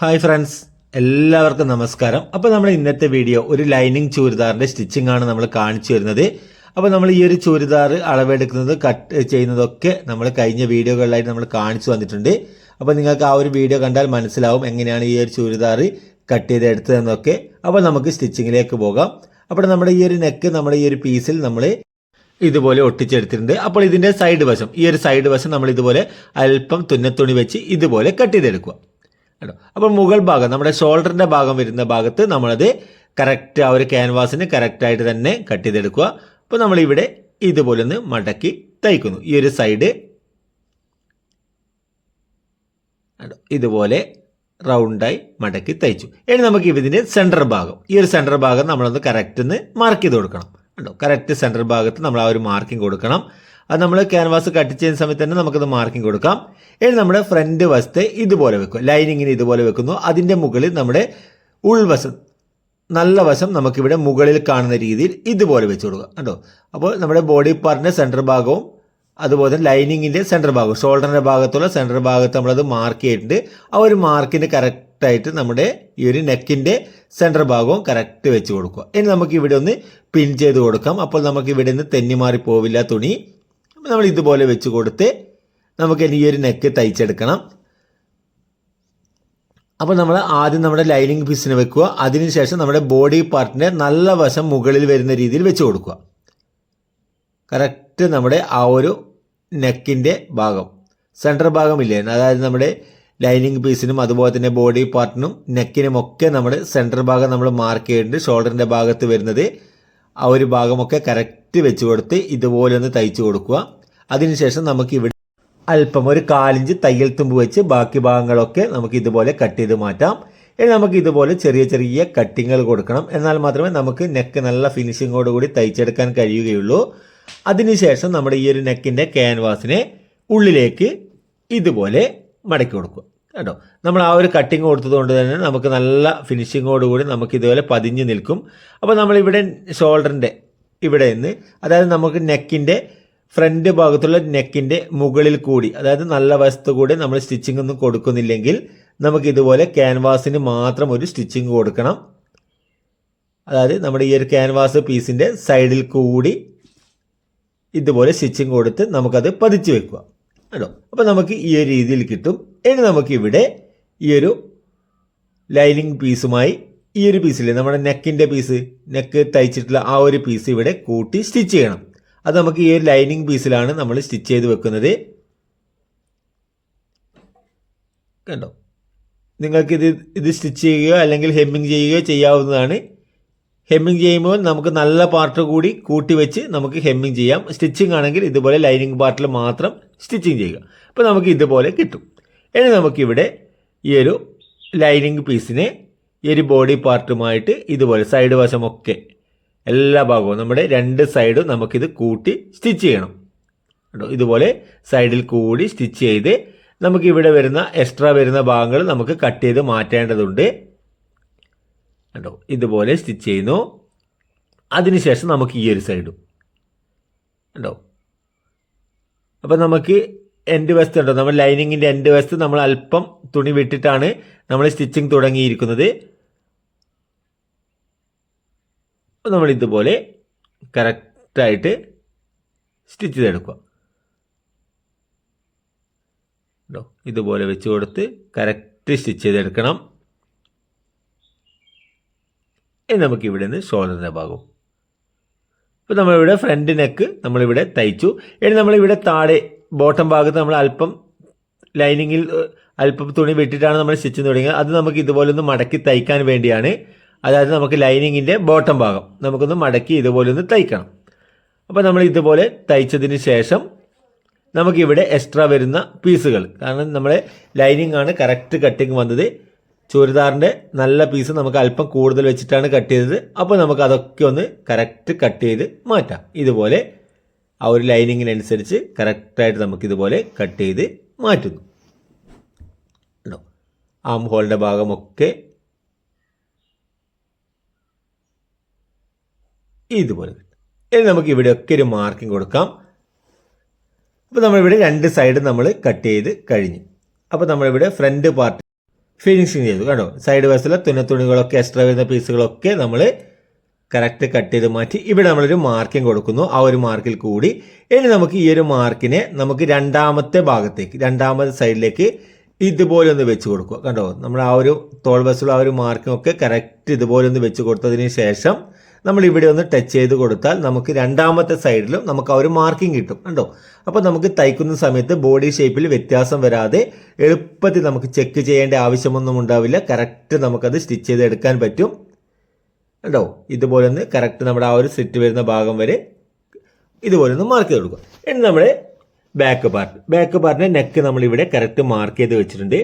Hi friends എല്ലാവർക്കും നമസ്കാരം. അപ്പോൾ നമ്മൾ ഇന്നത്തെ വീഡിയോ ഒരു ലൈനിങ് ചുരിദാറിന്റെ സ്റ്റിച്ചിങ് ആണ് നമ്മൾ കാണിച്ചു വരുന്നത് അപ്പോൾ നമ്മൾ ഈ ഒരു ചുരിദാർ അളവെടുക്കുന്നത് കട്ട് ചെയ്യുന്നതൊക്കെ നമ്മൾ കഴിഞ്ഞ വീഡിയോകളിലായിട്ട് നമ്മൾ കാണിച്ചു വന്നിട്ടുണ്ട് അപ്പോൾ നിങ്ങൾക്ക് ആ ഒരു വീഡിയോ കണ്ടാൽ മനസ്സിലാവും എങ്ങനെയാണ് ഈ ഒരു ചുരിദാർ കട്ട് ചെയ്ത് എടുത്തതെന്നൊക്കെ അപ്പോൾ നമുക്ക് സ്റ്റിച്ചിങ്ങിലേക്ക് പോകാം. അപ്പോൾ നമ്മുടെ ഈ ഒരു നെക്ക് നമ്മുടെ ഈ ഒരു പീസിൽ നമ്മൾ ഇതുപോലെ ഒട്ടിച്ചെടുത്തിട്ടുണ്ട്. അപ്പോൾ ഇതിന്റെ സൈഡ് വശം ഈ ഒരു സൈഡ് വശം നമ്മൾ ഇതുപോലെ അല്പം തുന്നത്തുണി വെച്ച് ഇതുപോലെ കട്ട് ചെയ്തെടുക്കുക. കേട്ടോ. അപ്പോൾ മുകൾ ഭാഗം നമ്മുടെ ഷോൾഡറിന്റെ ഭാഗം വരുന്ന ഭാഗത്ത് നമ്മളത് കറക്റ്റ് ആ ഒരു ക്യാൻവാസിന് കറക്റ്റായിട്ട് തന്നെ കട്ട് ചെയ്തെടുക്കുക. അപ്പോൾ നമ്മളിവിടെ ഇതുപോലെ ഒന്ന് മടക്കി തയ്ക്കുന്നു. ഈ ഒരു സൈഡ്? ഇതുപോലെ റൗണ്ടായി മടക്കി തയ്ച്ചു. ഇനി നമുക്ക് ഇതിന്റെ സെന്റർ ഭാഗം. ഈ ഒരു സെന്റർ ഭാഗം നമ്മളൊന്ന് കറക്റ്റ് ഒന്ന് മാർക്ക് ചെയ്ത് കൊടുക്കണം. കേട്ടോ കറക്റ്റ് സെന്റർ ഭാഗത്ത് നമ്മൾ ആ ഒരു മാർക്കിംഗ് കൊടുക്കണം. അത് നമ്മൾ ക്യാൻവാസ് കട്ട് ചെയ്യുന്ന സമയത്ത് തന്നെ നമുക്കത് മാർക്കിംഗ് കൊടുക്കാം. ഇനി നമ്മുടെ ഫ്രണ്ട് വശത്തെ ഇതുപോലെ വെക്കും. ലൈനിങ്ങിന് ഇതുപോലെ വെക്കുന്നു. അതിന്റെ മുകളിൽ നമ്മുടെ ഉൾവശം നല്ല വശം നമുക്കിവിടെ മുകളിൽ കാണുന്ന രീതിയിൽ ഇതുപോലെ വെച്ച് കൊടുക്കുക കേട്ടോ അപ്പോൾ നമ്മുടെ ബോഡി പാർട്ടിന്റെ സെന്റർ ഭാഗവും അതുപോലെ തന്നെ ലൈനിങ്ങിന്റെ സെന്റർ ഭാഗം ഷോൾഡറിന്റെ ഭാഗത്തുള്ള സെന്റർ ഭാഗത്ത് നമ്മളത് മാർക്ക് ചെയ്തിട്ടുണ്ട്. ആ ഒരു മാർക്കിന് കറക്റ്റായിട്ട് നമ്മുടെ ഈ ഒരു നെക്കിന്റെ സെന്റർ ഭാഗവും കറക്റ്റ് വെച്ച് കൊടുക്കുക. ഇനി നമുക്ക് ഇവിടെ ഒന്ന് പിൻ ചെയ്ത് കൊടുക്കാം. അപ്പോൾ നമുക്ക് ഇവിടെ നിന്ന് തെന്നി മാറി പോവില്ല തുണി. നമ്മൾ ഇതുപോലെ വെച്ച് കൊടുത്ത് നമുക്ക് ഇനി ഈ ഒരു നെക്ക് തയ്ച്ചെടുക്കണം. അപ്പോൾ നമ്മൾ ആദ്യം നമ്മുടെ ലൈനിങ് പീസിന് വെക്കുക. അതിനുശേഷം നമ്മുടെ ബോഡി പാർട്ടിന്റെ നല്ല വശം മുകളിൽ വരുന്ന രീതിയിൽ വെച്ച് കൊടുക്കുക. കറക്റ്റ് നമ്മുടെ ആ ഒരു നെക്കിന്റെ ഭാഗം. സെന്റർ ഭാഗമില്ലേ അതായത് നമ്മുടെ ലൈനിങ് പീസിനും അതുപോലെ തന്നെ ബോഡി പാർട്ടിനും നെക്കിനും ഒക്കെ നമ്മുടെ സെന്റർ ഭാഗം നമ്മൾ മാർക്ക് ചെയ്തിട്ടുണ്ട്. ഷോൾഡറിന്റെ ഭാഗത്ത് വരുന്നത് ആ ഒരു ഭാഗമൊക്കെ കറക്റ്റ് വെച്ച് കൊടുത്ത് ഇതുപോലെ ഒന്ന് തയ്ച്ചു കൊടുക്കുക. അതിനുശേഷം നമുക്ക് ഇവിടെ അല്പം ഒരു കാലിഞ്ച് തയ്യൽ തുമ്പ് വെച്ച് ബാക്കി ഭാഗങ്ങളൊക്കെ നമുക്ക് ഇതുപോലെ കട്ട് ചെയ്ത് മാറ്റാം. ഇനി നമുക്ക് ഇതുപോലെ ചെറിയ ചെറിയ കട്ടിങ്ങൾ കൊടുക്കണം. എന്നാൽ മാത്രമേ നമുക്ക് നെക്ക് നല്ല ഫിനിഷിങ്ങോട് കൂടി തയ്ച്ചെടുക്കാൻ കഴിയുകയുള്ളൂ. അതിനുശേഷം നമ്മുടെ ഈ ഒരു നെക്കിന്റെ ക്യാൻവാസിനെ ഉള്ളിലേക്ക് ഇതുപോലെ മടക്കി കൊടുക്കുക. കേട്ടോ? നമ്മൾ ആ ഒരു കട്ടിങ് കൊടുത്തതുകൊണ്ട് തന്നെ നമുക്ക് നല്ല ഫിനിഷിങ്ങോട് കൂടി നമുക്ക് ഇതുപോലെ പതിഞ്ഞ് നിൽക്കും. അപ്പോൾ നമ്മളിവിടെ ഷോൾഡറിന്റെ ഇവിടെ നിന്ന്. അതായത് നമുക്ക് നെക്കിന്റെ ഫ്രണ്ട് ഭാഗത്തുള്ള നെക്കിന്റെ മുകളിൽ കൂടി അതായത് നല്ല വശത്ത് കൂടി നമ്മൾ സ്റ്റിച്ചിങ് ഒന്നും കൊടുക്കുന്നില്ലെങ്കിൽ നമുക്ക് ഇതുപോലെ ക്യാൻവാസിന് മാത്രം ഒരു സ്റ്റിച്ചിങ് കൊടുക്കണം. അതായത് നമ്മുടെ ഈ ഒരു ക്യാൻവാസ് പീസിന്റെ സൈഡിൽ കൂടി ഇതുപോലെ സ്റ്റിച്ചിങ് കൊടുത്ത് നമുക്കത് പതിച്ചു വെക്കുക. കേട്ടോ? അപ്പോൾ നമുക്ക് ഈ ഒരു രീതിയിൽ കിട്ടും. ഇനി നമുക്കിവിടെ ഈ ഒരു ലൈനിങ് പീസുമായി ഈ ഒരു പീസില്ലേ നമ്മുടെ നെക്കിന്റെ പീസ് നെക്ക് തയ്ച്ചിട്ടുള്ള ആ ഒരു പീസ് ഇവിടെ കൂട്ടി സ്റ്റിച്ച് ചെയ്യണം. അത് നമുക്ക് ഈ ഒരു ലൈനിങ് പീസിലാണ് നമ്മൾ സ്റ്റിച്ച് ചെയ്ത് വെക്കുന്നത്. കണ്ടോ? നിങ്ങൾക്കിത് ഇത് സ്റ്റിച്ച് ചെയ്യുകയോ അല്ലെങ്കിൽ ഹെമ്മിങ് ചെയ്യുകയോ ചെയ്യാവുന്നതാണ്. ഹെമ്മിങ് ചെയ്യുമ്പോൾ നമുക്ക് നല്ല പാർട്ട് കൂടി കൂട്ടി വെച്ച് നമുക്ക് ഹെമ്മിങ് ചെയ്യാം. സ്റ്റിച്ചിങ് ആണെങ്കിൽ ഇതുപോലെ ലൈനിങ് പാർട്ടിൽ മാത്രം സ്റ്റിച്ചിങ് ചെയ്യുക. അപ്പോൾ നമുക്ക് ഇതുപോലെ കിട്ടും. ഇനി നമുക്കിവിടെ ഈ ഒരു ലൈനിങ് പീസിനെ ഈ ഒരു ബോഡി പാർട്ടുമായിട്ട് ഇതുപോലെ സൈഡ് വശമൊക്കെ എല്ലാ ഭാഗവും നമ്മുടെ രണ്ട് സൈഡും നമുക്കിത് കൂട്ടി സ്റ്റിച്ച് ചെയ്യണം. കേട്ടോ ഇതുപോലെ സൈഡിൽ കൂടി സ്റ്റിച്ച് ചെയ്ത് നമുക്ക് ഇവിടെ വരുന്ന എക്സ്ട്രാ വരുന്ന ഭാഗങ്ങൾ നമുക്ക് കട്ട് ചെയ്ത് മാറ്റേണ്ടതുണ്ട്. കേട്ടോ ഇതുപോലെ സ്റ്റിച്ച് ചെയ്യുന്നു. അതിനുശേഷം നമുക്ക് ഈ ഒരു സൈഡും കേട്ടോ അപ്പം നമുക്ക് എൻഡ് വസ്തു ഉണ്ടോ നമ്മൾ ലൈനിങ്ങിന്റെ എൻഡ് വസ്തു നമ്മൾ അല്പം തുണി വിട്ടിട്ടാണ് നമ്മൾ സ്റ്റിച്ചിങ് തുടങ്ങിയിരിക്കുന്നത് അപ്പോൾ നമ്മൾ ഇതുപോലെ കറക്റ്റായിട്ട് സ്റ്റിച്ച് ചെയ്തെടുക്കുക. ഇതുപോലെ വെച്ച് കൊടുത്ത് കറക്റ്റ് സ്റ്റിച്ച് ചെയ്തെടുക്കണം. ഇനി നമുക്ക് ഇവിടെ നിന്ന് ഷോൾഡറിന്റെ ഭാഗം. ഇപ്പോൾ നമ്മളിവിടെ ഫ്രണ്ട് നെക്ക് നമ്മളിവിടെ തയ്ച്ചു. ഇനി നമ്മളിവിടെ താഴെ ബോട്ടം ഭാഗത്ത് നമ്മൾ അല്പം ലൈനിങ്ങിൽ അല്പം തുണി വിട്ടിട്ടാണ് നമ്മൾ സ്റ്റിച്ച് തുടങ്ങിയത്. അത് നമുക്ക് ഇതുപോലെ ഒന്ന് മടക്കി തയ്ക്കാൻ വേണ്ടിയാണ്. അതായത് നമുക്ക് ലൈനിങ്ങിന്റെ ബോട്ടം ഭാഗം. നമുക്കൊന്ന് മടക്കി ഇതുപോലെ ഒന്ന് തയ്ക്കണം. അപ്പോൾ നമ്മൾ ഇതുപോലെ തയ്ച്ചതിന് ശേഷം നമുക്കിവിടെ എക്സ്ട്രാ വരുന്ന പീസുകൾ. കാരണം നമ്മളെ ലൈനിങ് ആണ് കറക്റ്റ് കട്ടിങ് വന്നത്. ചുരിദാറിന്റെ നല്ല പീസ് നമുക്ക് അല്പം കൂടുതൽ വെച്ചിട്ടാണ് കട്ട് ചെയ്തത്. അപ്പോൾ നമുക്ക് അതൊക്കെ ഒന്ന് കറക്റ്റ് കട്ട് ചെയ്ത് മാറ്റാം. ഇതുപോലെ ആ ഒരു ലൈനിങ്ങിനനുസരിച്ച് കറക്റ്റായിട്ട് നമുക്കിതുപോലെ കട്ട് ചെയ്ത് മാറ്റുന്നു. ആം ഹോളിന്റെ ഭാഗമൊക്കെ ഇതുപോലെ കിട്ടും. ഇനി നമുക്ക് ഇവിടെയൊക്കെ ഒരു മാർക്കിംഗ് കൊടുക്കാം. അപ്പോൾ നമ്മളിവിടെ രണ്ട് സൈഡ് നമ്മൾ കട്ട് ചെയ്ത് കഴിഞ്ഞു. അപ്പോൾ നമ്മളിവിടെ ഫ്രണ്ട് പാർട്ട് ഫിനിഷിങ് ചെയ്തു. കണ്ടോ? സൈഡ് വശത്തുള്ള തുന്ന തുണികളൊക്കെ എക്സ്ട്രാ വരുന്ന പീസുകളൊക്കെ നമ്മൾ കറക്റ്റ് കട്ട് ചെയ്ത് മാറ്റി ഇവിടെ നമ്മളൊരു മാർക്കിംഗ് കൊടുക്കുന്നു. ആ ഒരു മാർക്കിൽ കൂടി ഇനി നമുക്ക് ഈ ഒരു മാർക്കിനെ നമുക്ക് രണ്ടാമത്തെ ഭാഗത്തേക്ക് രണ്ടാമത്തെ സൈഡിലേക്ക് ഇതുപോലെ ഒന്ന് വെച്ച് കൊടുക്കുക. കണ്ടോ? നമ്മൾ ആ ഒരു തോൾ വശമുള്ള ആ ഒരു മാർക്കിംഗ് ഒക്കെ കറക്റ്റ് ഇതുപോലെ ഒന്ന് വെച്ച് കൊടുത്തതിന് ശേഷം നമ്മൾ ഇവിടെ ഒന്ന് ടച്ച് ചെയ്ത് കൊടുത്താൽ നമുക്ക് രണ്ടാമത്തെ സൈഡിലും നമുക്ക് ആ ഒരു മാർക്കിംഗ് കിട്ടും കണ്ടോ? അപ്പോൾ നമുക്ക് തയ്ക്കുന്ന സമയത്ത് ബോഡി ഷേപ്പിൽ വ്യത്യാസം വരാതെ എളുപ്പത്തിൽ നമുക്ക് ചെക്ക് ചെയ്യേണ്ട ആവശ്യമൊന്നും ഉണ്ടാവില്ല. കറക്റ്റ് നമുക്കത് സ്റ്റിച്ച് ചെയ്ത് എടുക്കാൻ പറ്റും. കണ്ടോ? ഇതുപോലെ ഒന്ന് കറക്റ്റ് നമ്മുടെ ആ ഒരു സെറ്റ് വരുന്ന ഭാഗം വരെ ഇതുപോലെ ഒന്ന് മാർക്ക് ചെയ്ത് കൊടുക്കുക. ഇനി നമ്മുടെ ബാക്ക് പാർട്ട് ബാക്ക് പാർട്ടിന്റെ നെക്ക് നമ്മളിവിടെ കറക്റ്റ് മാർക്ക് ചെയ്ത് വെച്ചിട്ടുണ്ട്.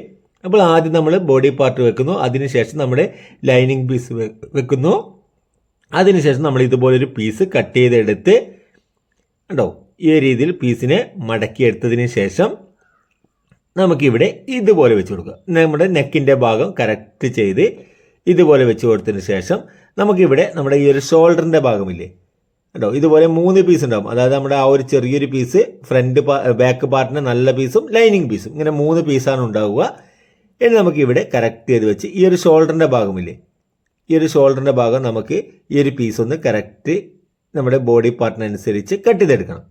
അപ്പോൾ ആദ്യം നമ്മൾ ബോഡി പാർട്ട് വെക്കുന്നു. അതിനുശേഷം നമ്മുടെ ലൈനിങ് പീസ് വെക്കുന്നു. അതിനുശേഷം നമ്മൾ ഇതുപോലെ ഒരു പീസ് കട്ട് ചെയ്തെടുത്ത് കണ്ടോ? ഈ രീതിയിൽ പീസിനെ മടക്കിയെടുത്തതിന് ശേഷം നമുക്കിവിടെ ഇതുപോലെ വെച്ച് കൊടുക്കുക. നമ്മുടെ നെക്കിന്റെ ഭാഗം കറക്റ്റ് ചെയ്ത് ഇതുപോലെ വെച്ച് കൊടുത്തതിന് ശേഷം നമുക്കിവിടെ നമ്മുടെ ഈ ഒരു ഷോൾഡറിന്റെ ഭാഗമില്ലേ? കേട്ടോ ഇതുപോലെ മൂന്ന് പീസ് ഉണ്ടാകും അതായത് നമ്മുടെ ആ ഒരു ചെറിയൊരു പീസ് ഫ്രണ്ട് ബാക്ക് പാർട്ടിന്റെ നല്ല പീസും ലൈനിങ് പീസും ഇങ്ങനെ മൂന്ന് പീസാണ് ഉണ്ടാവുക. ഇനി നമുക്കിവിടെ കറക്റ്റ് ചെയ്ത് വെച്ച് ഈ ഒരു ഷോൾഡറിന്റെ ഭാഗമില്ലേ? ഈ ഒരു ഷോൾഡറിന്റെ ഭാഗം നമുക്ക് ഈ ഒരു പീസ് ഒന്ന് കറക്റ്റ് നമ്മുടെ ബോഡി പാർട്ടിനനുസരിച്ച് കട്ട് ചെയ്തെടുക്കണം.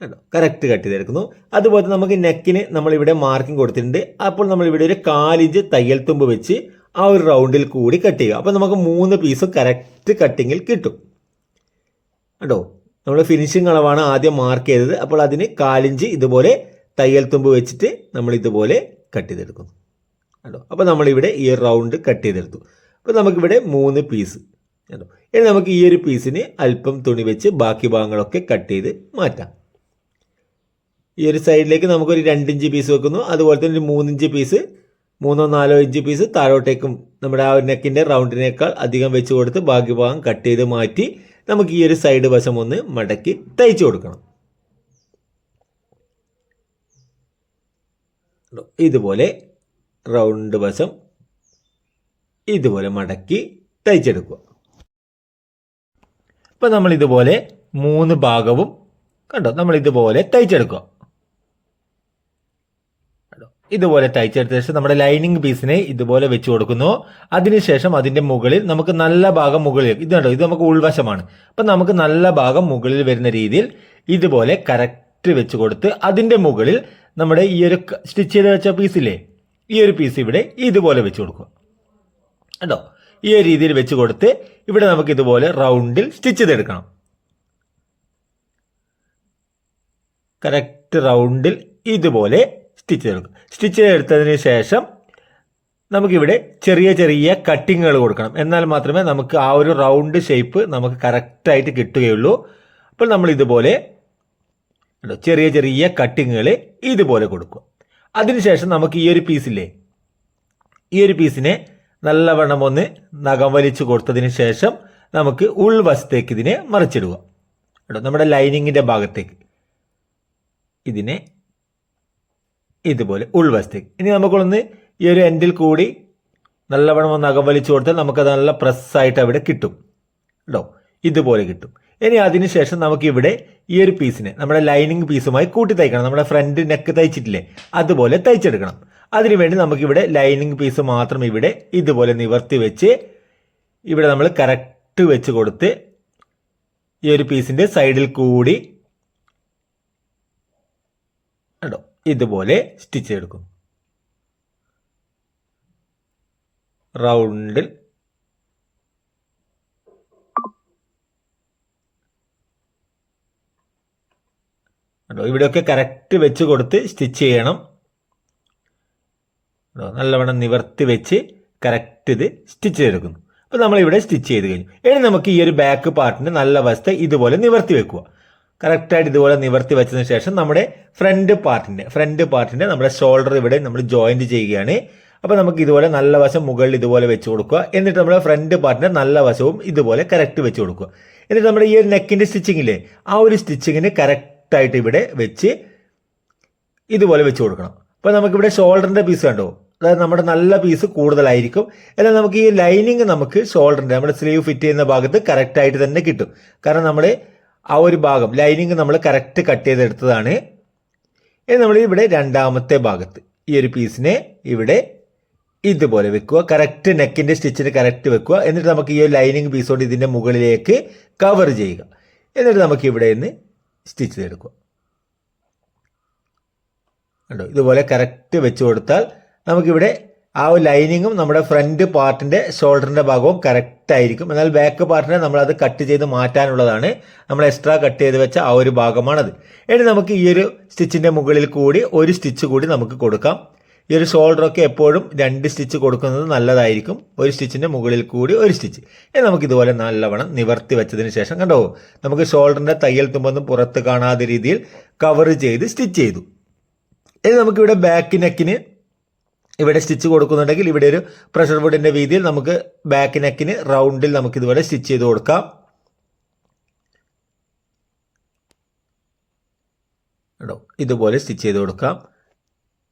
കണ്ടോ? കറക്റ്റ് കട്ട് ചെയ്തെടുക്കുന്നു. അതുപോലെ നമുക്ക് നെക്കിന് നമ്മളിവിടെ മാർക്കിംഗ് കൊടുത്തിട്ടുണ്ട്. അപ്പോൾ നമ്മളിവിടെ ഒരു കാലിഞ്ച് തയ്യൽ തുമ്പ് വെച്ച് ആ ഒരു റൗണ്ടിൽ കൂടി കട്ട് ചെയ്യുക. അപ്പോൾ നമുക്ക് മൂന്ന് പീസ് കറക്റ്റ് കട്ടിങ്ങിൽ കിട്ടും. കണ്ടോ? നമ്മൾ ഫിനിഷിംഗ് അളവാണ് ആദ്യം മാർക്ക് ചെയ്തത്. അപ്പോൾ അതിന് കാലിഞ്ച് ഇതുപോലെ തയ്യൽ തുമ്പ് വെച്ചിട്ട് നമ്മൾ ഇതുപോലെ കട്ട് ചെയ്തെടുക്കുന്നു. കണ്ടോ? അപ്പോൾ നമ്മളിവിടെ ഈ റൗണ്ട് കട്ട് ചെയ്തെടുത്തു. അപ്പോൾ നമുക്കിവിടെ മൂന്ന് പീസ് കേട്ടോ ഇനി നമുക്ക് ഈ ഒരു പീസിന് അല്പം തുണി വെച്ച് ബാക്കി ഭാഗങ്ങളൊക്കെ കട്ട് ചെയ്ത് മാറ്റാം. ഈ ഒരു സൈഡിലേക്ക് നമുക്കൊരു രണ്ടിഞ്ച് പീസ് വെക്കുന്നു. അതുപോലെ തന്നെ ഒരു മൂന്നിഞ്ച് പീസ് മൂന്നോ നാലോ ഇഞ്ച് പീസ് താഴോട്ടേക്കും നമ്മുടെ ആ നെക്കിന്റെ റൗണ്ടിനേക്കാൾ അധികം വെച്ച് കൊടുത്ത് ബാക്കി ഭാഗം കട്ട് ചെയ്ത് മാറ്റി നമുക്ക് ഈ ഒരു സൈഡ് വശം ഒന്ന് മടക്കി തയ്ച്ചു കൊടുക്കണം. ഇതുപോലെ റൗണ്ട് വശം ഇതുപോലെ മടക്കി തയ്ച്ചെടുക്കുക. ഇപ്പം നമ്മൾ ഇതുപോലെ മൂന്ന് ഭാഗവും കണ്ടോ? നമ്മൾ ഇതുപോലെ തയ്ച്ചെടുക്കുക? ഇതുപോലെ തയ്ച്ചെടുത്ത ശേഷം നമ്മുടെ ലൈനിങ് പീസിനെ ഇതുപോലെ വെച്ച് കൊടുക്കുന്നു. അതിനുശേഷം അതിന്റെ മുകളിൽ നമുക്ക് നല്ല ഭാഗം മുകളിൽ ഇത് കണ്ടോ? ഇത് നമുക്ക് ഉൾവശമാണ്. അപ്പം നമുക്ക് നല്ല ഭാഗം മുകളിൽ വരുന്ന രീതിയിൽ ഇതുപോലെ കറക്റ്റ് വെച്ച് കൊടുത്ത് അതിന്റെ മുകളിൽ നമ്മുടെ ഈ ഒരു സ്റ്റിച്ച് ചെയ്ത് വെച്ച പീസില്ലേ? ഈ ഒരു പീസ് ഇവിടെ ഇതുപോലെ വെച്ച് കൊടുക്കുക. കേട്ടോ ഈ ഒരു രീതിയിൽ വെച്ച് കൊടുത്ത് ഇവിടെ നമുക്ക് ഇതുപോലെ റൗണ്ടിൽ സ്റ്റിച്ച് ചെയ്തെടുക്കണം. കറക്റ്റ് റൗണ്ടിൽ ഇതുപോലെ സ്റ്റിച്ച് ചെയ്തെടുക്കും. സ്റ്റിച്ച് ചെയ്തെടുത്തതിന് ശേഷം നമുക്കിവിടെ ചെറിയ ചെറിയ കട്ടിങ്ങുകൾ കൊടുക്കണം. എന്നാൽ മാത്രമേ നമുക്ക് ആ ഒരു റൗണ്ട് ഷേപ്പ് നമുക്ക് കറക്റ്റായിട്ട് കിട്ടുകയുള്ളൂ. അപ്പോൾ നമ്മൾ ഇതുപോലെ ചെറിയ ചെറിയ കട്ടിങ്ങുകൾ ഇതുപോലെ കൊടുക്കും അതിനുശേഷം നമുക്ക് ഈ ഒരു പീസില്ലേ ഈ ഒരു പീസിനെ നല്ലവണ്ണം ഒന്ന് നഖം വലിച്ചു കൊടുത്തതിന് ശേഷം നമുക്ക് ഉൾവശത്തേക്ക് ഇതിനെ മറിച്ചിടുക. കേട്ടോ നമ്മുടെ ലൈനിങ്ങിന്റെ ഭാഗത്തേക്ക്. ഇതിനെ ഇതുപോലെ ഉൾവശത്തേക്ക്. ഇനി നമുക്കൊന്ന് ഈ ഒരു എൻഡിൽ കൂടി നല്ലവണ്ണം ഒന്ന് നഖം വലിച്ചു കൊടുത്താൽ നമുക്കത് നല്ല പ്രസ്സായിട്ട് അവിടെ കിട്ടും. കേട്ടോ ഇതുപോലെ കിട്ടും. ഇനി അതിനുശേഷം നമുക്കിവിടെ ഈ ഒരു പീസിനെ നമ്മുടെ ലൈനിങ് പീസുമായി കൂട്ടി തയ്ക്കണം. നമ്മുടെ ഫ്രണ്ട് നെക്ക് തയ്ച്ചിട്ടില്ലേ? അതുപോലെ തയ്ച്ചെടുക്കണം. അതിനുവേണ്ടി നമുക്കിവിടെ ലൈനിങ് പീസ് മാത്രം ഇവിടെ ഇതുപോലെ നിവർത്തി വെച്ച് ഇവിടെ നമ്മൾ കറക്റ്റ് വെച്ച് കൊടുത്ത് ഈ ഒരു പീസിന്റെ സൈഡിൽ കൂടി കേട്ടോ ഇതുപോലെ സ്റ്റിച്ച് ചെയ്തെടുക്കും. റൗണ്ടിൽ കേട്ടോ ഇവിടെയൊക്കെ കറക്റ്റ് വെച്ച് കൊടുത്ത് സ്റ്റിച്ച് ചെയ്യണം. കേട്ടോ നല്ലവണ്ണം നിവർത്തി വെച്ച് കറക്റ്റ് ഇത് സ്റ്റിച്ച് ചെയ്തെടുക്കുന്നു. അപ്പോൾ നമ്മളിവിടെ സ്റ്റിച്ച് ചെയ്ത് കഴിഞ്ഞു. ഇനി നമുക്ക് ഈ ഒരു ബാക്ക് പാർട്ടിന്റെ നല്ല വശത്തെ ഇതുപോലെ നിവർത്തി വെക്കുക. കറക്റ്റായിട്ട് ഇതുപോലെ നിവർത്തി വെച്ചതിന് ശേഷം നമ്മുടെ ഫ്രണ്ട് പാർട്ടിന്റെ ഫ്രണ്ട് പാർട്ടിന്റെ നമ്മുടെ ഷോൾഡർ ഇവിടെ നമ്മൾ ജോയിന്റ് ചെയ്യുകയാണ്. അപ്പോൾ നമുക്ക് ഇതുപോലെ നല്ല വശം മുകളിൽ ഇതുപോലെ വെച്ച് കൊടുക്കുക. എന്നിട്ട് നമ്മുടെ ഫ്രണ്ട് പാർട്ടിന്റെ നല്ല വശവും ഇതുപോലെ കറക്റ്റ് വെച്ച് കൊടുക്കുക. എന്നിട്ട് നമ്മുടെ ഈ ഒരു നെക്കിന്റെ സ്റ്റിച്ചിങ്ങില്ലേ ആ ഒരു സ്റ്റിച്ചിങ്ങിന് കറക്റ്റായിട്ട് ഇവിടെ വെച്ച് ഇതുപോലെ വെച്ച് കൊടുക്കണം. അപ്പോൾ നമുക്കിവിടെ ഷോൾഡറിന്റെ പീസ് കണ്ടോ? അതായത് നമ്മുടെ നല്ല പീസ് കൂടുതലായിരിക്കും. എന്നാൽ നമുക്ക് ഈ ലൈനിങ് നമുക്ക് ഷോൾഡറിന്റെ നമ്മുടെ സ്ലീവ് ഫിറ്റ് ചെയ്യുന്ന ഭാഗത്ത് കറക്റ്റായിട്ട് തന്നെ കിട്ടും. കാരണം നമ്മൾ ആ ഒരു ഭാഗം ലൈനിങ് നമ്മൾ കറക്റ്റ് കട്ട് ചെയ്തെടുത്തതാണ്. ഇനി നമ്മൾ ഇവിടെ രണ്ടാമത്തെ ഭാഗത്ത് ഈ ഒരു പീസിനെ ഇവിടെ ഇതുപോലെ വെക്കുക. കറക്റ്റ് നെക്കിന്റെ സ്റ്റിച്ചിന് കറക്റ്റ് വെക്കുക. എന്നിട്ട് നമുക്ക് ഈ ലൈനിങ് പീസോട് ഇതിന്റെ മുകളിലേക്ക് കവർ ചെയ്യുക. എന്നിട്ട് നമുക്ക് ഇവിടെ നിന്ന് സ്റ്റിച്ച് ചെയ്തെടുക്കുക. കണ്ടോ? ഇതുപോലെ കറക്റ്റ് വെച്ച് കൊടുത്താൽ നമുക്കിവിടെ ആ ഒരു ലൈനിങ്ങും നമ്മുടെ ഫ്രണ്ട് പാർട്ടിന്റെ ഷോൾഡറിന്റെ ഭാഗവും കറക്റ്റ് ആയിരിക്കും. എന്നാൽ ബാക്ക് പാർട്ടിനെ നമ്മൾ അത് കട്ട് ചെയ്ത് മാറ്റാനുള്ളതാണ്. നമ്മൾ എക്സ്ട്രാ കട്ട് ചെയ്ത് വെച്ച ആ ഒരു ഭാഗമാണത്. ഇനി നമുക്ക് ഈ ഒരു സ്റ്റിച്ചിന്റെ മുകളിൽ കൂടി ഒരു സ്റ്റിച്ച് കൂടി നമുക്ക് കൊടുക്കാം. ഈ ഒരു ഷോൾഡറൊക്കെ എപ്പോഴും രണ്ട് സ്റ്റിച്ച് കൊടുക്കുന്നത് നല്ലതായിരിക്കും. ഒരു സ്റ്റിച്ചിന്റെ മുകളിൽ കൂടി ഒരു സ്റ്റിച്ച് ഇനി നമുക്ക് ഇതുപോലെ നല്ലവണ്ണം നിവർത്തി വെച്ചതിന് ശേഷം കണ്ടോ നമുക്ക് ഷോൾഡറിന്റെ തയ്യൽ തുമ്പൊന്നും പുറത്ത് കാണാത്ത രീതിയിൽ കവർ ചെയ്ത് സ്റ്റിച്ച് ചെയ്തു. ഇനി നമുക്കിവിടെ ബാക്ക് നെക്കിന് ഇവിടെ സ്റ്റിച്ച് കൊടുക്കുന്നുണ്ടെങ്കിൽ ഇവിടെ ഒരു പ്രഷർ വുഡിന്റെ വീതിയിൽ നമുക്ക് ബാക്ക് നെക്കിന് റൗണ്ടിൽ നമുക്ക് ഇതുപോലെ സ്റ്റിച്ച് ചെയ്ത് കൊടുക്കാം. ഇതുപോലെ സ്റ്റിച്ച് ചെയ്ത് കൊടുക്കാം.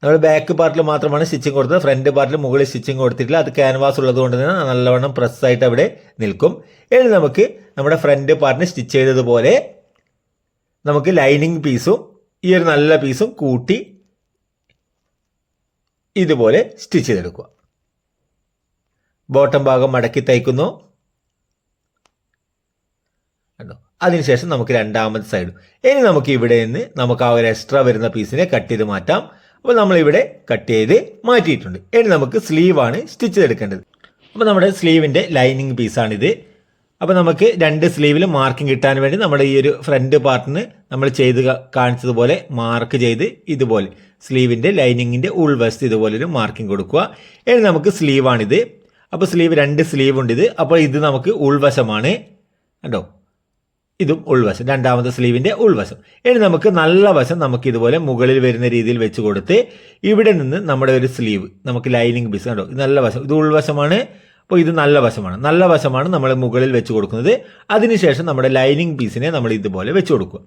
നമ്മൾ ബാക്ക് പാർട്ടിൽ മാത്രമാണ് സ്റ്റിച്ചിങ് കൊടുത്തത്. ഫ്രണ്ട് പാർട്ടിൽ മുകളിൽ സ്റ്റിച്ചിങ് കൊടുത്തിട്ടില്ല. അത് ക്യാൻവാസ് ഉള്ളത് കൊണ്ട് തന്നെ നല്ലവണ്ണം പ്രസ്സായിട്ട് അവിടെ നിൽക്കും. ഇനി നമുക്ക് നമ്മുടെ ഫ്രണ്ട് പാർട്ടിന് സ്റ്റിച്ച് ചെയ്തതുപോലെ നമുക്ക് ലൈനിങ് പീസും ഈ ഒരു നല്ല പീസും കൂട്ടി ഇതുപോലെ സ്റ്റിച്ച് ചെയ്തെടുക്കുക. ബോട്ടം ഭാഗം മടക്കി തയ്ക്കുന്നു. അതിനുശേഷം നമുക്ക് രണ്ടാമത്തെ സൈഡും ഇനി നമുക്ക് ഇവിടെ നിന്ന് നമുക്ക് ആ ഒരു എക്സ്ട്രാ വരുന്ന പീസിനെ കട്ട് ചെയ്ത് മാറ്റാം. അപ്പോൾ നമ്മൾ ഇവിടെ കട്ട് ചെയ്ത് മാറ്റിയിട്ടുണ്ട്. ഇനി നമുക്ക് സ്ലീവാണ് സ്റ്റിച്ച് ചെയ്തെടുക്കേണ്ടത്. അപ്പോൾ നമ്മുടെ സ്ലീവിന്റെ ലൈനിങ് പീസാണിത് അപ്പോൾ നമുക്ക് രണ്ട് സ്ലീവിൽ മാർക്കിംഗ് കിട്ടാൻ വേണ്ടി നമ്മുടെ ഈ ഒരു ഫ്രണ്ട് പാർട്ടിന് നമ്മൾ ചെയ്ത് കാണിച്ചതുപോലെ മാർക്ക് ചെയ്ത് ഇതുപോലെ സ്ലീവിന്റെ ലൈനിങ്ങിന്റെ ഉൾവശത്ത് ഇതുപോലെ ഒരു മാർക്കിംഗ് കൊടുക്കുക. ഇനി നമുക്ക് സ്ലീവാണിത് അപ്പോൾ സ്ലീവ് രണ്ട് സ്ലീവ് ഉണ്ട് ഇത് അപ്പോൾ ഇത് നമുക്ക് ഉൾവശമാണ്. കണ്ടോ? ഇതും ഉൾവശം. രണ്ടാമത്തെ സ്ലീവിന്റെ ഉൾവശം. ഇനി നമുക്ക് നല്ല വശം നമുക്ക് ഇതുപോലെ മുകളിൽ വരുന്ന രീതിയിൽ വെച്ച് കൊടുത്ത് ഇവിടെ നിന്ന് നമ്മുടെ ഒരു സ്ലീവ് നമുക്ക് ലൈനിങ് പീസ് കണ്ടോ? ഇത് നല്ല വശം. ഇത് ഉൾവശമാണ്. അപ്പോൾ ഇത് നല്ല വശമാണ്. നല്ല വശമാണ് നമ്മൾ മുകളിൽ വെച്ച് കൊടുക്കുന്നത്. അതിനുശേഷം നമ്മുടെ ലൈനിങ് പീസിനെ നമ്മൾ ഇതുപോലെ വെച്ച് കൊടുക്കുക.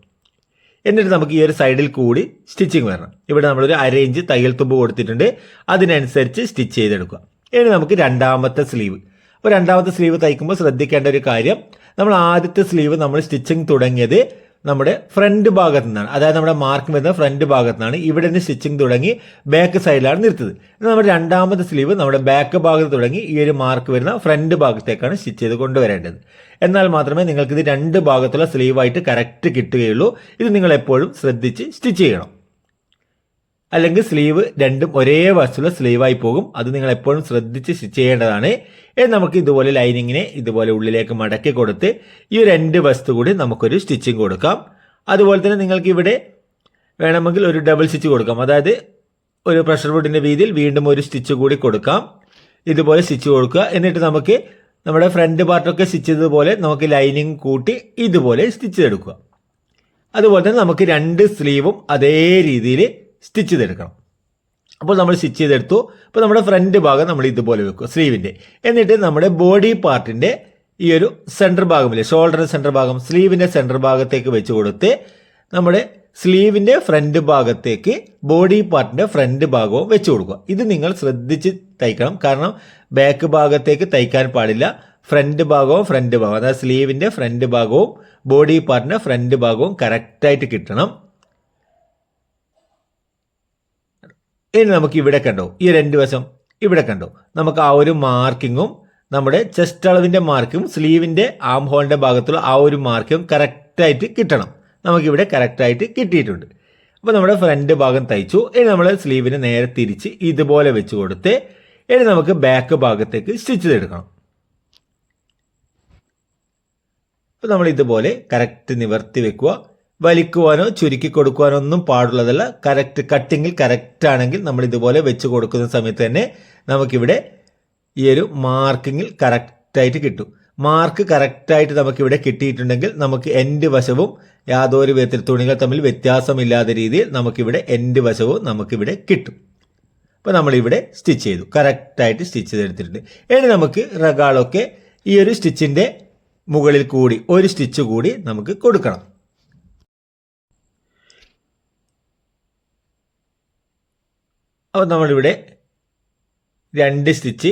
എന്നിട്ട് നമുക്ക് ഈ ഒരു സൈഡിൽ കൂടി സ്റ്റിച്ചിങ് വരണം. ഇവിടെ നമ്മളൊരു അരേഞ്ച് തയ്യൽ തുമ്പ് കൊടുത്തിട്ടുണ്ട്. അതിനനുസരിച്ച് സ്റ്റിച്ച് ചെയ്തെടുക്കുക. ഇനി നമുക്ക് രണ്ടാമത്തെ സ്ലീവ്. അപ്പോൾ രണ്ടാമത്തെ സ്ലീവ് തയ്ക്കുമ്പോൾ ശ്രദ്ധിക്കേണ്ട ഒരു കാര്യം നമ്മൾ ആദ്യത്തെ സ്ലീവ് നമ്മൾ സ്റ്റിച്ചിങ് തുടങ്ങിയത് നമ്മുടെ ഫ്രണ്ട് ഭാഗത്തു നിന്നാണ്. അതായത് നമ്മുടെ മാർക്ക് വരുന്ന ഫ്രണ്ട് ഭാഗത്തു നിന്നാണ്. ഇവിടെ നിന്ന് സ്റ്റിച്ചിങ് തുടങ്ങി ബാക്ക് സൈഡിലാണ് നിർത്തത് നമ്മുടെ രണ്ടാമത്തെ സ്ലീവ് നമ്മുടെ ബാക്ക് ഭാഗത്ത് തുടങ്ങി ഈ ഒരു മാർക്ക് വരുന്ന ഫ്രണ്ട് ഭാഗത്തേക്കാണ് സ്റ്റിച്ച് ചെയ്ത് കൊണ്ടുവരേണ്ടത്. എന്നാൽ മാത്രമേ നിങ്ങൾക്ക് ഇത് രണ്ട് ഭാഗത്തുള്ള സ്ലീവായിട്ട് കറക്റ്റ് കിട്ടുകയുള്ളൂ. ഇത് നിങ്ങൾ എപ്പോഴും ശ്രദ്ധിച്ച് സ്റ്റിച്ച് ചെയ്യണം. അല്ലെങ്കിൽ സ്ലീവ് രണ്ടും ഒരേ വശത്തുള്ള സ്ലീവായി പോകും. അത് നിങ്ങൾ എപ്പോഴും ശ്രദ്ധിച്ച് ചെയ്യേണ്ടതാണ്. നമുക്ക് ഇതുപോലെ ലൈനിങ്ങിനെ ഇതുപോലെ ഉള്ളിലേക്ക് മടക്കി കൊടുത്ത് ഈ രണ്ട് വശത്ത് കൂടി നമുക്കൊരു സ്റ്റിച്ചിങ് കൊടുക്കാം. അതുപോലെ തന്നെ നിങ്ങൾക്ക് ഇവിടെ വേണമെങ്കിൽ ഒരു ഡബിൾ സ്റ്റിച്ച് കൊടുക്കാം. അതായത് ഒരു പ്രഷർ വുഡിന്റെ വീതിയിൽ വീണ്ടും ഒരു സ്റ്റിച്ച് കൂടി കൊടുക്കാം. ഇതുപോലെ സ്റ്റിച്ച് കൊടുക്കുക. എന്നിട്ട് നമുക്ക് നമ്മുടെ ഫ്രണ്ട് പാർട്ടൊക്കെ സ്റ്റിച്ച് ചെയ്തതുപോലെ നമുക്ക് ലൈനിങ് കൂട്ടി ഇതുപോലെ സ്റ്റിച്ച് എടുക്കുക അതുപോലെ തന്നെ നമുക്ക് രണ്ട് സ്ലീവും അതേ രീതിയിൽ സ്റ്റിച്ച് ചെയ്തെടുക്കണം. അപ്പോൾ നമ്മൾ സ്റ്റിച്ച് ചെയ്തെടുത്തു. അപ്പോൾ നമ്മുടെ ഫ്രണ്ട് ഭാഗം നമ്മൾ ഇതുപോലെ വെക്കും സ്ലീവിന്റെ എന്നിട്ട് നമ്മുടെ ബോഡി പാർട്ടിന്റെ ഈ ഒരു സെന്റർ ഭാഗമില്ലേ ഷോൾഡറിന്റെ സെന്റർ ഭാഗം സ്ലീവിന്റെ സെന്റർ ഭാഗത്തേക്ക് വെച്ച് കൊടുത്ത് നമ്മുടെ സ്ലീവിന്റെ ഫ്രണ്ട് ഭാഗത്തേക്ക് ബോഡി പാർട്ടിന്റെ ഫ്രണ്ട് ഭാഗവും വെച്ച് കൊടുക്കുക. ഇത് നിങ്ങൾ ശ്രദ്ധിച്ച് തയ്ക്കണം. കാരണം ബാക്ക് ഭാഗത്തേക്ക് തയ്ക്കാൻ പാടില്ല. ഫ്രണ്ട് ഭാഗവും ഫ്രണ്ട് ഭാഗവും അതായത് സ്ലീവിന്റെ ഫ്രണ്ട് ഭാഗവും ബോഡി പാർട്ടിന്റെ ഫ്രണ്ട് ഭാഗവും കറക്റ്റായിട്ട് കിട്ടണം. ഇനി നമുക്ക് ഇവിടെ കണ്ടോ? ഈ രണ്ട് വശം ഇവിടെ കണ്ടോ? നമുക്ക് ആ ഒരു മാർക്കിങ്ങും നമ്മുടെ ചെസ്റ്റ് അളവിന്റെ മാർക്കും സ്ലീവിന്റെ ആം ഹോളിന്റെ ഭാഗത്തുള്ള ആ ഒരു മാർക്കും കറക്റ്റായിട്ട് കിട്ടണം. നമുക്കിവിടെ കറക്റ്റായിട്ട് കിട്ടിയിട്ടുണ്ട്. അപ്പോൾ നമ്മുടെ ഫ്രണ്ട് ഭാഗം തയ്ച്ചു. ഇനി നമ്മൾ സ്ലീവിനെ നേരെ തിരിച്ച് ഇതുപോലെ വെച്ച് കൊടുത്ത് ഇനി നമുക്ക് ബാക്ക് ഭാഗത്തേക്ക് സ്റ്റിച്ച് ചെയ്തെടുക്കണം. അപ്പോൾ നമ്മൾ ഇതുപോലെ കറക്റ്റ് നിവർത്തി വെക്കുക. വലിക്കുവാനോ ചുരുക്കി കൊടുക്കുവാനോ ഒന്നും പാടുള്ളതല്ല കറക്റ്റ് കട്ടിങ്ങിൽ കറക്റ്റ് ആണെങ്കിൽ നമ്മൾ ഇതുപോലെ വെച്ച് കൊടുക്കുന്ന സമയത്ത് തന്നെ നമുക്കിവിടെ ഈ ഒരു മാർക്കിങ്ങിൽ കറക്റ്റായിട്ട് കിട്ടും. മാർക്ക് കറക്റ്റായിട്ട് നമുക്കിവിടെ കിട്ടിയിട്ടുണ്ടെങ്കിൽ നമുക്ക് എൻഡ് വശവും യാതൊരു വിധത്തിൽ തുണികൾ തമ്മിൽ വ്യത്യാസമില്ലാത്ത രീതിയിൽ നമുക്കിവിടെ എൻഡ് വശവും നമുക്കിവിടെ കിട്ടും. അപ്പോൾ നമ്മളിവിടെ സ്റ്റിച്ച് ചെയ്തു. കറക്റ്റായിട്ട് സ്റ്റിച്ച് ചെയ്തെടുത്തിട്ടുണ്ട്. ഇനി നമുക്ക് റഗാളൊക്കെ ഈ ഒരു സ്റ്റിച്ചിന്റെ മുകളിൽ കൂടി ഒരു സ്റ്റിച്ച് കൂടി നമുക്ക് കൊടുക്കണം. അപ്പോൾ നമ്മളിവിടെ രണ്ട് സ്റ്റിച്ച്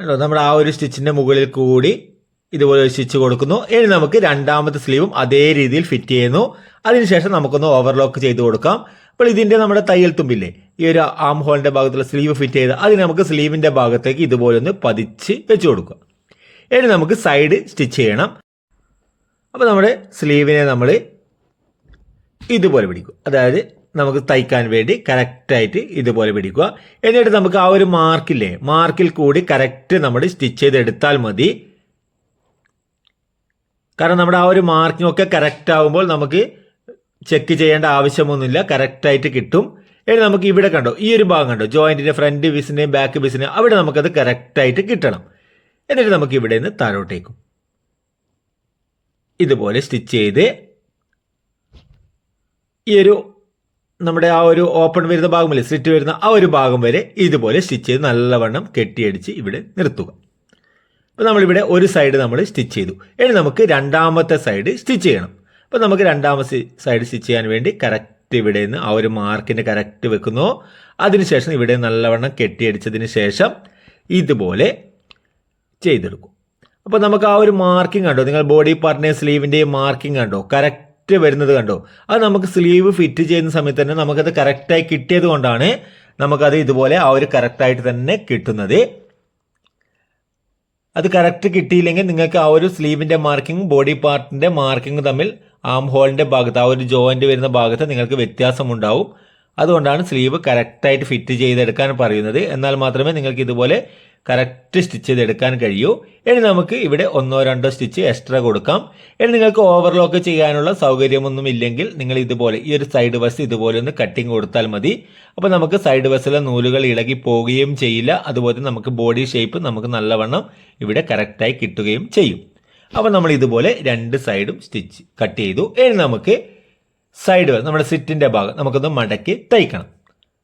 കണ്ടോ? നമ്മൾ ആ ഒരു സ്റ്റിച്ചിന്റെ മുകളിൽ കൂടി ഇതുപോലെ ഒരു സ്റ്റിച്ച് കൊടുക്കുന്നു. ഇനി നമുക്ക് രണ്ടാമത്തെ സ്ലീവും അതേ രീതിയിൽ ഫിറ്റ് ചെയ്യുന്നു. അതിനുശേഷം നമുക്കൊന്ന് ഓവർലോക്ക് ചെയ്ത് കൊടുക്കാം. അപ്പോൾ ഇതിന്റെ നമ്മുടെ തയ്യൽ തുമ്പില്ലേ? ഈ ഒരു ആം ഹോളിന്റെ ഭാഗത്തുള്ള സ്ലീവ് ഫിറ്റ് ചെയ്ത് അതിന് നമുക്ക് സ്ലീവിന്റെ ഭാഗത്തേക്ക് ഇതുപോലെ ഒന്ന് പതിച്ച് വെച്ച് കൊടുക്കുക ഇനി നമുക്ക് സൈഡ് സ്റ്റിച്ച് ചെയ്യണം. അപ്പോൾ നമ്മുടെ സ്ലീവിനെ നമ്മൾ ഇതുപോലെ പിടിക്കും അതായത് നമുക്ക് തയ്ക്കാൻ വേണ്ടി കറക്റ്റായിട്ട് ഇതുപോലെ പിടിക്കുക. എന്നിട്ട് നമുക്ക് ആ ഒരു മാർക്കില്ലേ മാർക്കിൽ കൂടി കറക്റ്റ് നമ്മൾ സ്റ്റിച്ച് ചെയ്തെടുത്താൽ മതി. കാരണം നമ്മുടെ ആ ഒരു മാർക്കിംഗ് ഒക്കെ കറക്റ്റ് ആകുമ്പോൾ നമുക്ക് ചെക്ക് ചെയ്യേണ്ട ആവശ്യമൊന്നുമില്ല. കറക്റ്റായിട്ട് കിട്ടും. ഇനി നമുക്ക് ഇവിടെ കണ്ടോ? ഈ ഒരു ഭാഗം കണ്ടോ? ജോയിന്റിന്റെ ഫ്രണ്ട് ബിസിനെയും ബാക്ക് ബിസിനെയും അവിടെ നമുക്കത് കറക്റ്റായിട്ട് കിട്ടണം. എന്നിട്ട് നമുക്ക് ഇവിടെ നിന്ന് താഴോട്ടേക്കും. ഇതുപോലെ സ്റ്റിച്ച് ചെയ്ത് ഈ ഒരു നമ്മുടെ ആ ഒരു ഓപ്പൺ വരുന്ന ഭാഗമല്ലേ? സ്ലിറ്റ് വരുന്ന ആ ഒരു ഭാഗം വരെ ഇതുപോലെ സ്റ്റിച്ച് ചെയ്ത് നല്ലവണ്ണം കെട്ടിയടിച്ച് ഇവിടെ നിർത്തുക. അപ്പോൾ നമ്മളിവിടെ ഒരു സൈഡ് നമ്മൾ സ്റ്റിച്ച് ചെയ്തു. ഇനി നമുക്ക് രണ്ടാമത്തെ സൈഡ് സ്റ്റിച്ച് ചെയ്യണം. അപ്പോൾ നമുക്ക് രണ്ടാമത്തെ സൈഡ് സ്റ്റിച്ച് ചെയ്യാൻ വേണ്ടി കറക്റ്റ് ഇവിടെ നിന്ന് ആ ഒരു മാർക്കിന് കറക്റ്റ് വെക്കുന്നു. അതിനുശേഷം ഇവിടെ നല്ലവണ്ണം കെട്ടിയടിച്ചതിന് ശേഷം ഇതുപോലെ ചെയ്തെടുക്കും. അപ്പോൾ നമുക്ക് ആ ഒരു മാർക്കിംഗ് കണ്ടോ? നിങ്ങൾ ബോഡി പാർട്ടിനെ സ്ലീവിന്റെ മാർക്കിംഗ് കണ്ടോ? കറക്റ്റ് വരുന്നത് കണ്ടോ? അത് നമുക്ക് സ്ലീവ് ഫിറ്റ് ചെയ്യുന്ന സമയത്ത് തന്നെ നമുക്കത് കറക്റ്റായി കിട്ടിയത് കൊണ്ടാണ് നമുക്കത് ഇതുപോലെ ആ ഒരു കറക്റ്റായിട്ട് തന്നെ കിട്ടുന്നത്. അത് കറക്റ്റ് കിട്ടിയില്ലെങ്കിൽ നിങ്ങൾക്ക് ആ ഒരു സ്ലീവിന്റെ മാർക്കിംഗ് ബോഡി പാർട്ടിന്റെ മാർക്കിംഗ് തമ്മിൽ ആം ഹോളിന്റെ ഭാഗത്ത് ആ ഒരു ജോയിന്റ് വരുന്ന ഭാഗത്ത് നിങ്ങൾക്ക് വ്യത്യാസമുണ്ടാവും. അതുകൊണ്ടാണ് സ്ലീവ് കറക്റ്റായിട്ട് ഫിറ്റ് ചെയ്തെടുക്കാൻ പറയുന്നത്. എന്നാൽ മാത്രമേ നിങ്ങൾക്ക് ഇതുപോലെ കറക്റ്റ് സ്റ്റിച്ച് ചെയ്തെടുക്കാൻ കഴിയൂ. ഇനി നമുക്ക് ഇവിടെ ഒന്നോ രണ്ടോ സ്റ്റിച്ച് എക്സ്ട്രാ കൊടുക്കാം. ഇനി നിങ്ങൾക്ക് ഓവർലോക്ക് ചെയ്യാനുള്ള സൗകര്യമൊന്നും ഇല്ലെങ്കിൽ നിങ്ങൾ ഇതുപോലെ ഈ ഒരു സൈഡ് വസ് ഇതുപോലെ ഒന്ന് കട്ടിങ് കൊടുത്താൽ മതി. അപ്പോൾ നമുക്ക് സൈഡ് വസ്സിലെ നൂലുകൾ ഇളകി പോവുകയും ചെയ്യില്ല. അതുപോലെ നമുക്ക് ബോഡി ഷേപ്പ് നമുക്ക് നല്ലവണ്ണം ഇവിടെ കറക്റ്റായി കിട്ടുകയും ചെയ്യും. അപ്പോൾ നമ്മൾ ഇതുപോലെ രണ്ട് സൈഡും സ്റ്റിച്ച് കട്ട് ചെയ്തു. ഇനി നമുക്ക് സൈഡ് നമ്മുടെ സിറ്റിന്റെ ഭാഗം നമുക്കൊന്ന് മടക്കി തയ്ക്കണം.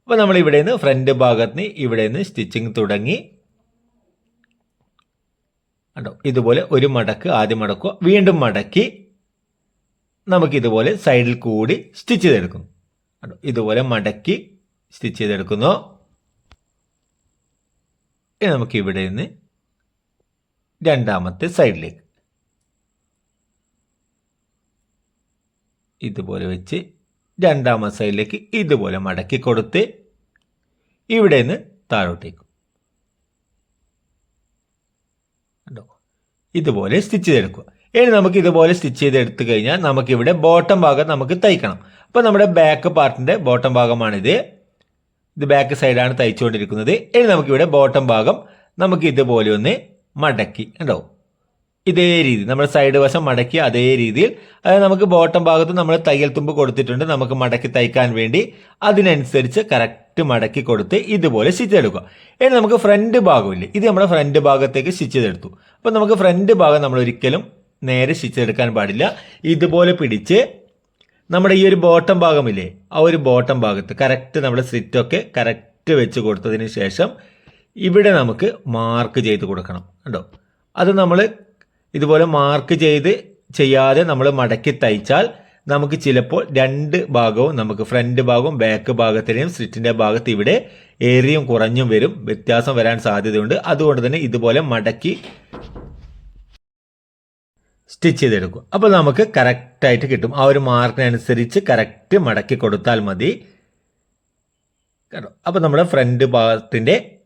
അപ്പോൾ നമ്മൾ ഇവിടെ നിന്ന് ഫ്രണ്ട് ഭാഗത്ത് നിന്ന് ഇവിടെ നിന്ന് സ്റ്റിച്ചിങ് തുടങ്ങി. കണ്ടോ? ഇതുപോലെ ഒരു മടക്ക് ആദ്യം മടക്കുക വീണ്ടും മടക്കി നമുക്ക് ഇതുപോലെ സൈഡിൽ കൂടി സ്റ്റിച്ച് ചെയ്തെടുക്കുന്നു. കണ്ടോ? ഇതുപോലെ മടക്കി സ്റ്റിച്ച് ചെയ്തെടുക്കുന്നു. ഇനി നമുക്ക് ഇവിടെ നിന്ന് രണ്ടാമത്തെ സൈഡിലേക്ക്. ഇതുപോലെ വെച്ച് രണ്ടാമത്തെ സൈഡിലേക്ക് ഇതുപോലെ മടക്കി കൊടുത്ത് ഇവിടെ നിന്ന് താഴോട്ടേക്കും കണ്ടോ ഇതുപോലെ സ്റ്റിച്ച് ചെയ്തെടുക്കുക. ഇനി നമുക്ക് ഇതുപോലെ സ്റ്റിച്ച് ചെയ്തെടുത്തു കഴിഞ്ഞാൽ നമുക്കിവിടെ ബോട്ടം ഭാഗം നമുക്ക് തയ്ക്കണം. അപ്പോൾ നമ്മുടെ ബാക്ക് പാർട്ടിന്റെ ബോട്ടം ഭാഗമാണിത്. ഇത് ബാക്ക് സൈഡാണ് തയ്ച്ചുകൊണ്ടിരിക്കുന്നത്. ഇനി നമുക്കിവിടെ ബോട്ടം ഭാഗം നമുക്ക് ഇതുപോലെ ഒന്ന് മടക്കി. കണ്ടോ? ഇതേ രീതി. നമ്മൾ സൈഡ് വശം മടക്കി അതേ രീതിയിൽ അതായത് നമുക്ക് ബോട്ടം ഭാഗത്ത് നമ്മൾ തയ്യൽ തുമ്പ് കൊടുത്തിട്ടുണ്ട്. നമുക്ക് മടക്കി തയ്ക്കാൻ വേണ്ടി അതിനനുസരിച്ച് കറക്റ്റ് മടക്കി കൊടുത്ത് ഇതുപോലെ സ്റ്റിച്ച് എടുക്കുക. ഇനി നമുക്ക് ഫ്രണ്ട് ഭാഗമില്ലേ? ഇത് നമ്മുടെ ഫ്രണ്ട് ഭാഗത്തേക്ക് സ്റ്റിച്ച് ചെയ്തെടുത്തു. അപ്പോൾ നമുക്ക് ഫ്രണ്ട് ഭാഗം നമ്മൾ ഒരിക്കലും നേരെ സ്റ്റിച്ച് എടുക്കാൻ പാടില്ല. ഇതുപോലെ പിടിച്ച് നമ്മുടെ ഈ ഒരു ബോട്ടം ഭാഗമില്ലേ? ആ ഒരു ബോട്ടം ഭാഗത്ത് കറക്റ്റ് നമ്മുടെ സ്ലിറ്റൊക്കെ കറക്റ്റ് വെച്ച് കൊടുത്തതിന് ശേഷം ഇവിടെ നമുക്ക് മാർക്ക് ചെയ്ത് കൊടുക്കണം. കണ്ടോ? അത് നമ്മൾ ഇതുപോലെ മാർക്ക് ചെയ്ത് ചെയ്യാതെ നമ്മൾ മടക്കി തയ്ച്ചാൽ നമുക്ക് ചിലപ്പോൾ രണ്ട് ഭാഗവും നമുക്ക് ഫ്രണ്ട് ഭാഗവും ബാക്ക് ഭാഗത്തിനെയും സ്ലിറ്റിന്റെ ഭാഗത്ത് ഇവിടെ ഏറിയും കുറഞ്ഞും വരും. വ്യത്യാസം വരാൻ സാധ്യതയുണ്ട്. അതുകൊണ്ട് തന്നെ ഇതുപോലെ മടക്കി സ്റ്റിച്ച് ചെയ്തെടുക്കും. അപ്പോൾ നമുക്ക് കറക്റ്റായിട്ട് കിട്ടും. ആ ഒരു മാർക്കിനനുസരിച്ച് കറക്റ്റ് മടക്കി കൊടുത്താൽ മതി. കേട്ടോ? അപ്പോൾ നമ്മുടെ ഫ്രണ്ട് ഭാഗത്തിന്റെ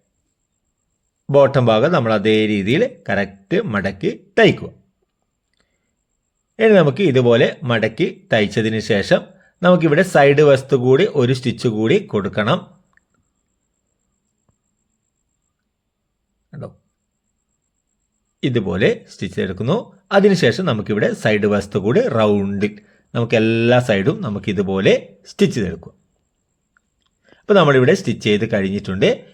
ബോട്ടം ഭാഗം നമ്മൾ അതേ രീതിയിൽ കറക്റ്റ് മടക്കി തയ്ക്കുക. ഇനി നമുക്ക് ഇതുപോലെ മടക്കി തയ്ച്ചതിന് ശേഷം നമുക്കിവിടെ സൈഡ് വസ്തു കൂടി ഒരു സ്റ്റിച്ച് കൂടി കൊടുക്കണം. കണ്ടോ? ഇതുപോലെ സ്റ്റിച്ച് എടുക്കുന്നു. അതിനുശേഷം നമുക്കിവിടെ സൈഡ് വസ്തു കൂടി റൗണ്ടിൽ നമുക്ക് എല്ലാ സൈഡും നമുക്ക് ഇതുപോലെ സ്റ്റിച്ച് ചെയ്തെടുക്കുക അപ്പോൾ നമ്മളിവിടെ സ്റ്റിച്ച് ചെയ്ത് കഴിഞ്ഞിട്ടുണ്ട്.